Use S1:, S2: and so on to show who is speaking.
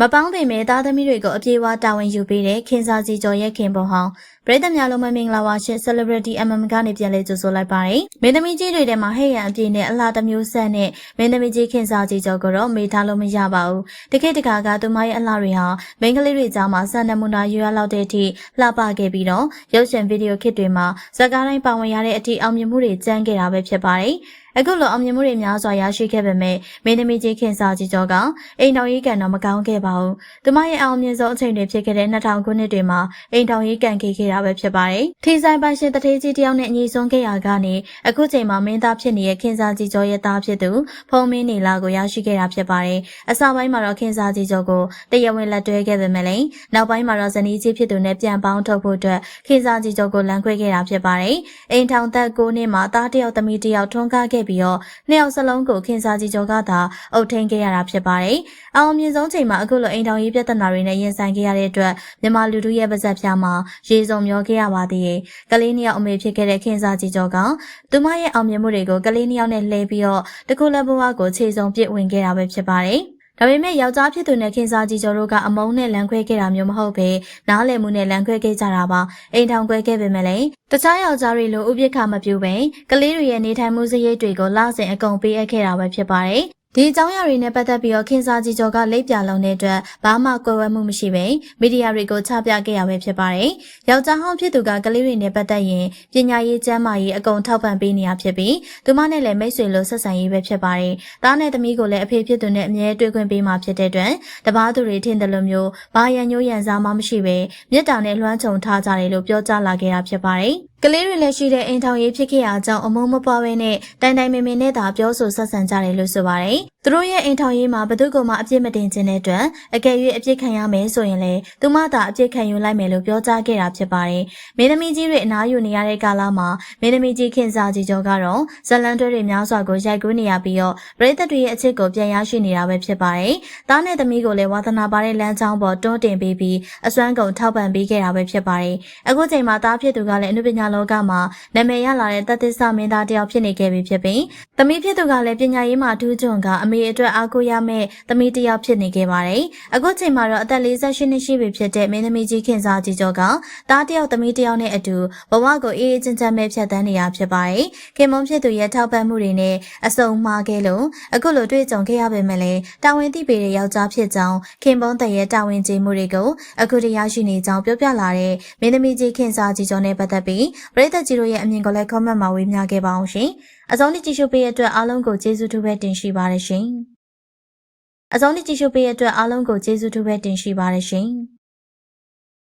S1: မပေါင်းပေမဲ့သားသမီးတွေကိုအပြေအဝတာဝန်ယူပေးတဲ့ခင်စာစီကျော်ရဲ့ခင်ပုံဟောင်းပရိသတ်များလုံးမမင်္ဂလာပါရှင် Celebrity MM ကနေပြန်လဲကြိုဆိုလိုက်ပါတယ်မင်းသမီးကြီးတွေထဲမှာဟဲ့ရန်အပြည့်နဲ့အလှတစ်မျိုးဆက်နဲ့မင်းသမီးကြီးခင်စာစီကျော်ကိုတော့မေးထားလို့မရပါဘူးတခေတ်တခါကသူမရဲ့အလှတွေဟာမိန်းကလေးတွေကြားမှာစံနမူနာယူရလောက်တဲ့အထိလှပခဲ့ပြီးတော့ရုပ်ရှင်ဗီဒီယိုခစ်တွေမှာဇာတ်ကားတိုင်းပါဝင်ရတဲ့အထိအောင်မြင်မှုတွေကျန်းခဲ့တာပဲဖြစ်ပါတယ် အခုလိုအောင်မြင်မှုတွေများစွာရရှိခဲ့ပေမဲ့မင်းသမီးကြီးခင်စာကြီးကျော်ကအိမ်တော်ရေးကန်တော့မကောင်းခဲ့ပါဘူး။သူမရဲ့အောင်မြင်ဆုံးအချိန်တွေဖြစ်ခဲ့တဲ့2000ခုနှစ်တွေမှာအိမ်တော်ရေးကန်ခဲ့ခဲ့တာပဲဖြစ်ပါတယ်။ထီဆိုင်ပိုင်ရှင်တထေးကြီးတယောက်နဲ့အညီဆုံးခဲ့ရကနေအခုချိန်မှာမင်းသားဖြစ်နေတဲ့ခင်စာကြီးကျော်ရဲ့သားဖြစ်သူဖုံးမင်းနေလာကိုရရှိခဲ့တာဖြစ်ပါတယ်။အစပိုင်းမှာတော့ခင်စာကြီးကျော်ကိုတရားဝင်လက်တွဲခဲ့ပေမဲ့လည်းနောက်ပိုင်းမှာတော့ဇနီးကြီးဖြစ်သူနဲ့ပြန်ပေါင်းထုတ်ဖို့အတွက်ခင်စာကြီးကျော်ကိုလမ်းခွဲခဲ့တာဖြစ်ပါတယ်။အိမ်ထောင်သက်9နှစ်မှာသားတယောက်သမီးတယောက်ထွန်းကားခဲ့ပြီးတော့နှစ်ယောက်စလုံးကိုခင်စာကြီးကျော်ကသာအုပ်ထိန်ခဲ့ရတာဖြစ်ပါတယ်။အောင်မြင်ဆုံးချိန်မှာအခုလိုအိမ်ထောင်ရေးပြဿနာတွေနဲ့ရင်ဆိုင်ခဲ့ရတဲ့အတွက်မြန်မာလူထုရဲ့ပါဇက်ဖြာမှာရေစုံမျောခဲ့ရပါသေးတယ်။ကလေးနှစ်ယောက်အမေဖြစ်ခဲ့တဲ့ခင်စာကြီးကျော်ကသူမရဲ့အောင်မြင်မှုတွေကိုကလေးနှစ်ယောက်နဲ့လှည့်ပြီးတော့တခုလက်ဘဝကိုခြေစုံပြစ်ဝင်ခဲ့တာပဲဖြစ်ပါတယ်။ ဒါပေမဲ့ယောက်ျားဖြစ်သူနဲ့ခင်စားကြီးကျော်တို့ကအမုန်းနဲ့လမ်းခွဲခဲ့တာမျိုးမဟုတ်ပဲနားလည်မှုနဲ့လမ်းခွဲခဲ့ကြတာပါအိမ်ထောင်ခွဲခဲ့ပေမဲ့လည်းတခြားယောက်ျားတွေလိုဥပိ္ပခမပြုပဲကလေးတွေရဲ့နေထိုင်မှုစရိတ်တွေကိုလဆင်အကုန်ပေးအပ်ခဲ့တာပဲဖြစ်ပါတယ် ဒီအကြောင်းအရာတွေနဲ့ပတ်သက်ပြီးတော့ခင်စာကြီးကျော်ကလိပ်ပြလုံးတဲ့အတွက်ဘာမှကွယ်ဝဲမှုမရှိပဲမီဒီယာတွေကိုချပြခဲ့ရပဲဖြစ်ပါတယ်။ယောက်ျားဟောင်းဖြစ်သူကကလေးတွေနဲ့ပတ်သက်ရင်ပညာရေးကျန်းမာရေးအကုန်ထောက်ပံ့ပေးနေရဖြစ်ပြီးသူမနဲ့လည်းမိတ်ဆွေလိုဆက်ဆံရေးပဲဖြစ်ပါတယ်။သားနဲ့သမီးကိုလည်းအဖေဖြစ်သူနဲ့အမြဲတွေ့ခွင့်ပေးမှာဖြစ်တဲ့အတွက်တပားသူတွေထင်တယ်လို့မျိုးဘာရန်ညိုးရန်စားမှမရှိပဲမြစ်တာနဲ့လွှမ်းခြုံထားကြတယ်လို့ပြောကြားလာခဲ့တာဖြစ်ပါတယ်။ ကလေးတွေလည်းရှိတဲ့အိမ်ထောင်ရေးဖြစ်ခဲ့ရကြောင်းအမုန်းမပွားဘဲနဲ့တိုင်တိုင်မင်မင်နဲ့သာပြောဆိုဆက်ဆံကြတယ်လို့ဆိုပါတယ်။ သူတို့ရဲ့အိမ်ထောင်ရေးမှာဘသူကမှအပြစ်မတင်ခြင်းတဲ့အတွက်အကယ်၍အပြစ်ခံရမယ်ဆိုရင်လေသူမသာအပြစ်ခံယူလိုက်မယ်လို့ပြောကြားခဲ့တာဖြစ်ပါတယ်။မင်းသမီးကြီးတွေအနားယူနေရတဲ့ကာလမှာမင်းသမီးကြီးခင်စာကြီးကျော်ကတော့ဇလန်တွဲတွေများစွာကိုရိုက်ကူးနေရပြီးတော့ပရိသတ်တွေရဲ့အချစ်ကိုပြန်ရရှိနေတာပဲဖြစ်ပါတယ်။သားနဲ့သမီးကိုလည်းဝါသနာပါတဲ့လမ်းကြောင်းပေါ်တွန်းတင်ပေးပြီးအစွမ်းကုန်ထောက်ပံ့ပေးခဲ့တာပဲဖြစ်ပါတယ်။အခုချိန်မှာသားဖြစ်သူကလည်းအနုပညာလောကမှာနာမည်ရလာတဲ့တသစ္စာမင်းသားတယောက်ဖြစ်နေခဲ့ပြီဖြစ်ပြီး သမီးဖြစ်သူကလည်းပညာရေးမှာထူးချွန်ကအမေအတွက်အားကိုးရမယ့်သမီးတယောက်ဖြစ်နေခဲ့ပါတယ်။အခုချိန်မှာတော့အသက်48နှစ်ရှိပြီဖြစ်တဲ့မင်းသမီးကြီးခင်စားကြီးကျော်ကသားတယောက်သမီးတယောက်နဲ့အတူဘဝကိုအေးအေးချမ်းချမ်းပဲဖြတ်သန်းနေရဖြစ်ပါတယ်။ခင်မုန်းဖြစ်သူရဲ့ထောက်ပံ့မှုတွေနဲ့အစုံမှားခဲ့လို့အခုလိုတွေ့ကြုံခဲ့ရပေမဲ့လည်းတာဝန်သိပေတဲ့ယောက်ျားဖြစ်ကြောင်းခင်ပွန်းတရဲ့တာဝန်ကျေမှုတွေကိုအခုတရားရှိနေကြောင်းပြောပြလာတဲ့မင်းသမီးကြီးခင်စားကြီးကျော်နဲ့ပတ်သက်ပြီးပရိသတ်ကြီးတို့ရဲ့အမြင်ကိုလည်း comment မှာဝေမျှခဲ့ပါအောင်ရှင်။အဆုံးထိကြည့်ရှုပေးတဲ့အတွက်အားလုံးကိုကျေးဇူးတူပဲတင်ရှိပါတယ်ရှင်။အဆုံးထိကြည့်ရှုပေးတဲ့အတွက်အားလုံးကိုကျေးဇူးတူပဲတင်ရှိပါတယ်ရှင်။